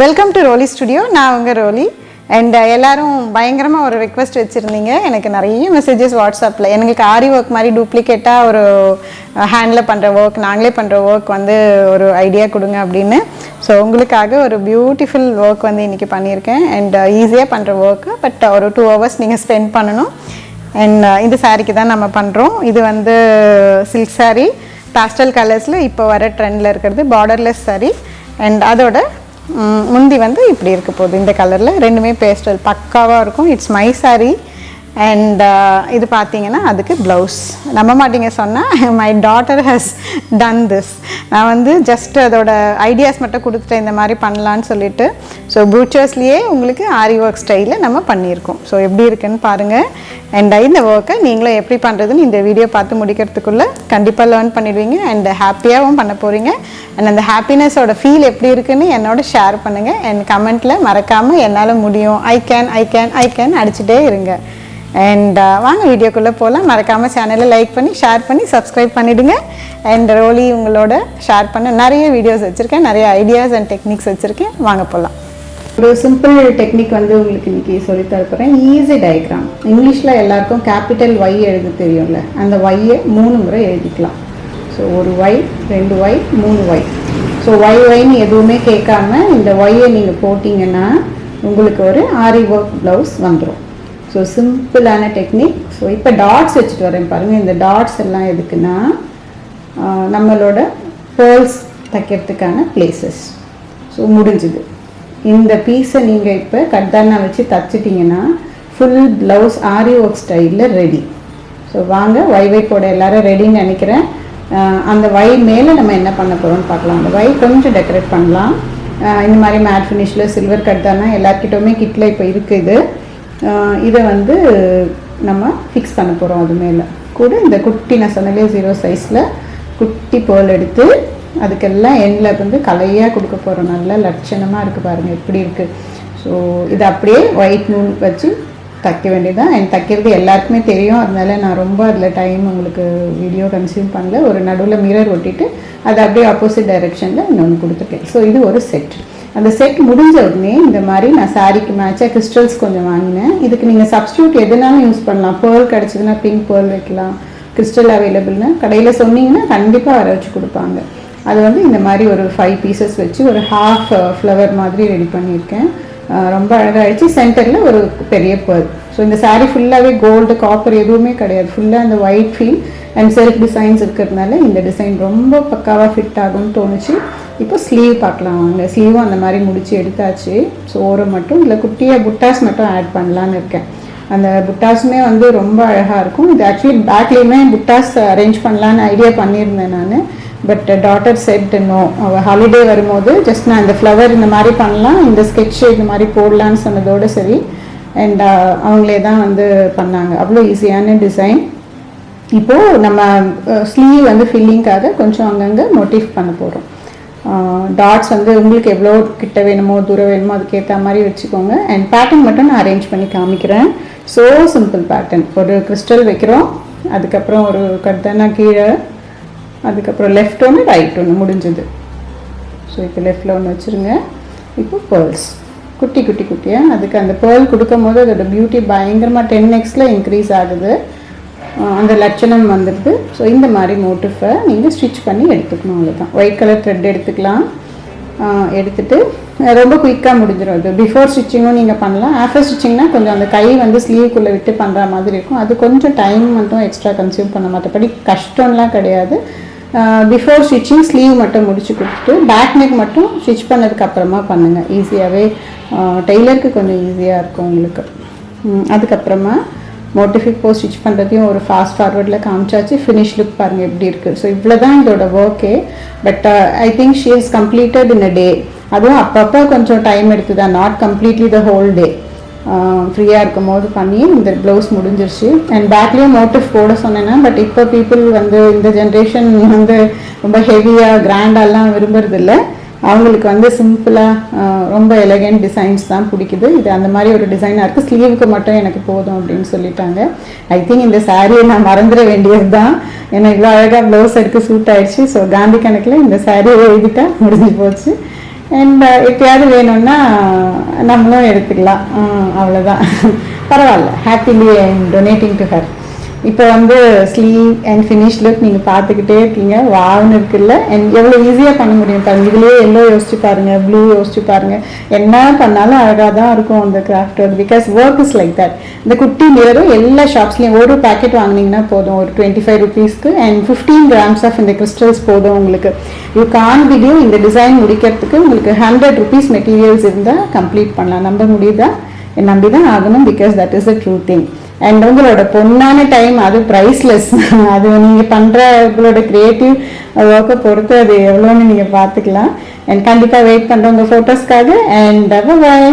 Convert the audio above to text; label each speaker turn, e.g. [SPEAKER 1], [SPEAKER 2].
[SPEAKER 1] Welcome to ரோலி studio நான் உங்கள் ரோலி and எல்லாரும் பயங்கரமாக ஒரு ரெக்வஸ்ட் வச்சுருந்தீங்க. எனக்கு நிறைய மெசேஜஸ் வாட்ஸ்அப்பில் எங்களுக்கு ஆரி ஒர்க் மாதிரி டூப்ளிகேட்டாக ஒரு ஹேண்டில் பண்ணுற ஒர்க் நாங்களே பண்ணுற ஒர்க் வந்து ஒரு ஐடியா கொடுங்க அப்படின்னு. ஸோ உங்களுக்காக ஒரு பியூட்டிஃபுல் ஒர்க் வந்து இன்றைக்கி பண்ணியிருக்கேன். அண்ட் ஈஸியாக பண்ணுற ஒர்க்கு பட் ஒரு டூ ஹவர்ஸ் நீங்கள் ஸ்பெண்ட் பண்ணணும். அண்ட் uh, இந்த சாரீக்கு தான் நம்ம பண்ணுறோம் இது வந்து சில்க் சாரீ பாஸ்டல் கலர்ஸில் இப்போ வர ட்ரெண்டில் இருக்கிறது பார்டர்லெஸ் சாரீ அண்ட் அதோட முந்தி வந்து இப்படி இருக்க போகுது. இந்த கலரில் ரெண்டுமே பேஸ்டல் பக்காவாக இருக்கும். It's my sari and uh, இது பார்த்தீங்கன்னா அதுக்கு ப்ளவுஸ் நம்ப மாட்டீங்க சொன்னால் my daughter has done this நான் வந்து ஜஸ்ட் அதோட ஐடியாஸ் மட்டும் கொடுத்துட்டேன் இந்த மாதிரி பண்ணலான்னு சொல்லிட்டு ஸோ பூச்சர்ஸ்லேயே உங்களுக்கு ஆரி ஒர்க் ஸ்டைலில் நம்ம பண்ணியிருக்கோம். ஸோ எப்படி இருக்குன்னு பாருங்கள் அண்ட் இந்த ஒர்க்கை நீங்களும் எப்படி பண்ணுறதுன்னு இந்த வீடியோ பார்த்து முடிக்கிறதுக்குள்ளே கண்டிப்பாக லேர்ன் பண்ணிடுவீங்க. அண்ட் ஹாப்பியாகவும் பண்ண போகிறீங்க அண்ட் அந்த ஹாப்பினஸோட ஃபீல் எப்படி இருக்குன்னு என்னோட ஷேர் பண்ணுங்கள் அண்ட் கமெண்ட்டில் மறக்காமல் என்னால் முடியும். I can I can I can அடிச்சுட்டே இருங்க. அண்ட் uh, வாங்க வீடியோக்குள்ளே போகலாம் மறக்காமல் சேனலை லைக் பண்ணி ஷேர் பண்ணி சப்ஸ்கிரைப் பண்ணிவிடுங்க அண்ட் ரோலி உங்களோட ஷேர் பண்ண நிறைய வீடியோஸ் வச்சுருக்கேன். நிறைய ஐடியாஸ் அண்ட் டெக்னிக்ஸ் வச்சுருக்கேன். வாங்க போகலாம் ஒரு சிம்பிள் டெக்னிக் வந்து உங்களுக்கு இன்றைக்கி சொல்லி தரப்போகிறேன் ஈஸி டயக்ராம் இங்கிலீஷில் எல்லாருக்கும் கேபிட்டல் ஒய் எழுத தெரியும்ல? அந்த ஒய்யை மூணு முறை எழுதிக்கலாம். ஸோ ஒரு ஒய் ரெண்டு ஒய் மூணு ஒய் ஸோ ஒய் ஒய்னு எதுவுமே கேட்காம இந்த ஒய்யை நீங்கள் போட்டிங்கன்னா உங்களுக்கு ஒரு ஆரி ஒர்க் ப்ளவுஸ் வந்துடும் ஸோ சிம்பிளான டெக்னிக் ஸோ இப்போ டாட்ஸ் வச்சுட்டு வரேன் பாருங்கள் இந்த டாட்ஸ் எல்லாம் எதுக்குன்னா நம்மளோட பேர்ல்ஸ் தைக்கிறதுக்கான பிளேசஸ் ஸோ முடிஞ்சுது. இந்த பீஸை நீங்கள் இப்போ கட்டானா வச்சு தச்சிட்டிங்கன்னா ஃபுல் ப்ளவுஸ் ஆரி ஒர்க் ஸ்டைலில் ரெடி ஸோ வாங்க. வைவை போட எல்லாரும் ரெடின்னு நினைக்கிறேன். அந்த வை மேலே நம்ம என்ன பண்ண போகிறோம்னு பார்க்கலாம். அந்த வை கொஞ்சம் டெக்கரேட் பண்ணலாம். இந்த மாதிரி மேட் ஃபினிஷில் சில்வர் கட் தானே எல்லாருக்கிட்டோமே கிட்டில் இப்போ இருக்குது. இதை வந்து நம்ம ஃபிக்ஸ் பண்ண போகிறோம் அது மேலே. கூட இந்த குட்டி நான் சொன்னாலே ஜீரோ சைஸில் குட்டி போல் எடுத்து அதுக்கெல்லாம் எண்ணில் வந்து கலையாக கொடுக்க போகிறோம் நல்ல லட்சணமாக இருக்குது பாருங்கள் எப்படி இருக்குது ஸோ இது அப்படியே ஒயிட் நூல் வச்சு தைக்க வேண்டியதான் என் தைக்கிறது எல்லாருக்குமே தெரியும். அதனால நான் ரொம்ப அதில் டைம் உங்களுக்கு வீடியோ கன்சியூம் பண்ணல. ஒரு நடுவில் மிரர் ஒட்டிட்டு அதை அப்படியே ஆப்போசிட் டைரெக்ஷனில் இன்னொன்று கொடுத்துருக்கேன். ஸோ இது ஒரு செட் அந்த செட் முடிஞ்ச உடனே இந்த மாதிரி நான் சாரிக்கு மேட்சாக கிறிஸ்டல்ஸ் கொஞ்சம் வாங்கினேன். இதுக்கு நீங்கள் சப்ஸ்டியூட் எதுனாலும் யூஸ் பண்ணலாம். பேர்ல் கிடச்சதுன்னா பிங்க் பேர்ல் வைக்கலாம். கிறிஸ்டல் அவைலபிள்னா கடையில் சொன்னீங்கன்னா கண்டிப்பாக வர வச்சு கொடுப்பாங்க. அது வந்து இந்த மாதிரி ஒரு ஃபைவ் பீசஸ் வச்சு ஒரு ஹாஃப் ஃப்ளவர் uh, மாதிரி ரெடி பண்ணியிருக்கேன். ரொம்ப அழகாகிடுச்சு சென்டரில் ஒரு பெரிய பேர் ஸோ இந்த சாரீ ஃபுல்லாகவே கோல்டு காப்பர் எதுவுமே கிடையாது. ஃபுல்லாக அந்த white feel and self designs இருக்கிறதுனால இந்த டிசைன் ரொம்ப பக்காவாக ஃபிட் ஆகும்னு தோணுச்சு. இப்போ ஸ்லீவ் பார்க்கலாம். வாங்க ஸ்லீவும் அந்த மாதிரி முடித்து எடுத்தாச்சு. ஸோ ஓரம் மட்டும் இல்லை குட்டியாக புட்டாஸ் மட்டும் ஆட் பண்ணலான்னு இருக்கேன். அந்த புட்டாஸுமே வந்து ரொம்ப அழகாக இருக்கும். இது ஆக்சுவலி பேக்லேயுமே புட்டாஸ் அரேஞ்ச் பண்ணலான்னு ஐடியா பண்ணியிருந்தேன் நான். பட் டாட்டர் செட் நோ அவள் ஹாலிடே வரும்போது ஜஸ்ட் நான் இந்த ஃப்ளவர் இந்த மாதிரி பண்ணலாம் இந்த ஸ்கெட்சு இந்த மாதிரி போடலான்னு சொன்னதோடு சரி. அண்ட் uh, அவங்களே தான் வந்து பண்ணாங்க. அவ்வளோ ஈஸியான டிசைன் இப்போது நம்ம uh, ஸ்லீவ் வந்து ஃபில்லிங்காக கொஞ்சம் அங்கங்கே மோட்டிவ் பண்ண போகிறோம் டாட்ஸ் வந்து உங்களுக்கு எவ்வளோ கிட்ட வேணுமோ தூரம் வேணுமோ அதுக்கேற்ற மாதிரி வச்சுக்கோங்க. அண்ட் பேட்டர்ன் மட்டும் நான் அரேஞ்ச் பண்ணி காமிக்கிறேன். ஸோ சிம்பிள் பேட்டர்ன் ஒரு கிறிஸ்டல் வைக்கிறோம். அதுக்கப்புறம் ஒரு கர்தனா கீழே. அதுக்கப்புறம் லெஃப்ட் ஒன்று ரைட் ஒன்று முடிஞ்சது. ஸோ இப்போ லெஃப்டில் ஒன்று வச்சுருங்க. இப்போ பேர்ல்ஸ் குட்டி குட்டி குட்டியாக அதுக்கு அந்த பேர்ல் கொடுக்கும் போது அதோட பியூட்டி பயங்கரமாக டென் எக்ஸில் இன்க்ரீஸ் ஆகுது. அந்த லட்சணம் வந்துடுது ஸோ இந்த மாதிரி மோட்டிஃபை நீங்கள் ஸ்டிச் பண்ணி எடுத்துக்கணும் அவ்வளோதான் ஒயிட் கலர் த்ரெட் எடுத்துக்கலாம். எடுத்துகிட்டு ரொம்ப குயிக்காக முடிஞ்சிடும் அது. பிஃபோர் ஸ்டிச்சிங்கும் நீங்கள் பண்ணலாம். ஆஃப்டர் ஸ்டிச்சிங்னா கொஞ்சம் அந்த கை வந்து ஸ்லீவ்க்குள்ளே விட்டு பண்ணுற மாதிரி இருக்கும். அது கொஞ்சம் டைம் மட்டும் எக்ஸ்ட்ரா கன்சியூம் பண்ண மற்றபடி கஷ்டம்லாம் கிடையாது. பிஃபோர் ஸ்டிச்சிங் ஸ்லீவ் மட்டும் முடிச்சு கொடுத்துட்டு பேக் நெக் மட்டும் ஸ்டிச் பண்ணதுக்கு அப்புறமா பண்ணுங்கள் ஈஸியாகவே டெய்லருக்கு கொஞ்சம் ஈஸியாக இருக்கும் உங்களுக்கு. அதுக்கப்புறமா மோட்டிஃபிக் போஸ்ட் ஸ்டிச் பண்ணுறதையும் ஒரு ஃபாஸ்ட் ஃபார்வர்டில் காமிச்சாச்சு. ஃபினிஷ் லுக் பாருங்கள் எப்படி இருக்குது ஸோ இவ்வளோ தான் இதோட ஒர்க்கே but I think she is completed in a day அதுவும் அப்பப்போ கொஞ்சம் time எடுத்துதா not completely the whole day ஃப்ரீயாக uh, இருக்கும் போது பண்ணி இந்த ப்ளவுஸ் முடிஞ்சிருச்சு. அண்ட் பேக்லேயும் மோட்டிவ் போட சொன்னேன்னா பட் இப்போ பீப்புள் வந்து இந்த ஜென்ரேஷன் வந்து ரொம்ப ஹெவியாக கிராண்டாலாம் விரும்புறதில்ல அவங்களுக்கு வந்து சிம்பிளாக ரொம்ப எலகண்ட் டிசைன்ஸ் தான் பிடிக்குது. இது அந்த மாதிரி ஒரு டிசைனாக இருக்குது ஸ்லீவுக்கு மட்டும் எனக்கு போதும் அப்படின்னு சொல்லிட்டாங்க. ஐ திங்க் இந்த சாரியை நான் மறந்துட வேண்டியது தான் ஏன்னா இவ்வளோ அழகாக ப்ளவுஸ் எடுத்து சூட் ஆயிடுச்சு. ஸோ காந்தி கணக்கில் இந்த சாரியை எழுதிட்டா முடிஞ்சு போச்சு. அண்ட் எப்பயாவது வேணும்னா நம்மளும் எடுத்துக்கலாம். அவ்வளோதான் பரவாயில்ல. Happily I am donating to her இப்போ வந்து ஸ்லீவ் அண்ட் ஃபினிஷ் லுக் நீங்கள் பார்த்துக்கிட்டே இருக்கீங்க. வாவ்னு இருக்குல்ல. அண்ட் எவ்வளோ ஈஸியாக பண்ண முடியும் பாருங்க. இதுலேயே எல்லோ யோசிச்சு பாருங்கள் ப்ளூ யோசிச்சு பாருங்கள் என்ன பண்ணாலும் அழகாக தான் இருக்கும் அந்த craft work because work is like that இந்த குட்டி மிரரும் எல்லா ஷாப்ஸ்லையும் ஒரு பேக்கெட் வாங்குனீங்கன்னா போதும். ஒரு டுவெண்ட்டி ஃபைவ் ருபீஸ்க்கு அண்ட் ஃபிஃப்டீன் கிராம்ஸ் ஆஃப் இந்த கிறிஸ்டல்ஸ் போதும் உங்களுக்கு. யூ கான் வீடியோ இந்த டிசைன் முடிக்கிறதுக்கு உங்களுக்கு ஹண்ட்ரட் ருபீஸ் மெட்டீரியல்ஸ் இருந்தால் கம்ப்ளீட் பண்ணலாம். நம்ப முடியுதா? நம்பி தான் ஆகணும். Because that is a true thing and உங்களோட பொண்ணான டைம் அது ப்ரைஸ்லெஸ் அது நீங்கள் பண்ணுற உங்களோட க்ரியேட்டிவ் ஒர்க்கை பொறுத்து அது எவ்வளோன்னு நீங்கள் பார்த்துக்கலாம். அண்ட் கண்டிப்பாக வெயிட் பண்ணுற உங்கள் ஃபோட்டோஸ்க்காக அண்ட் பாய்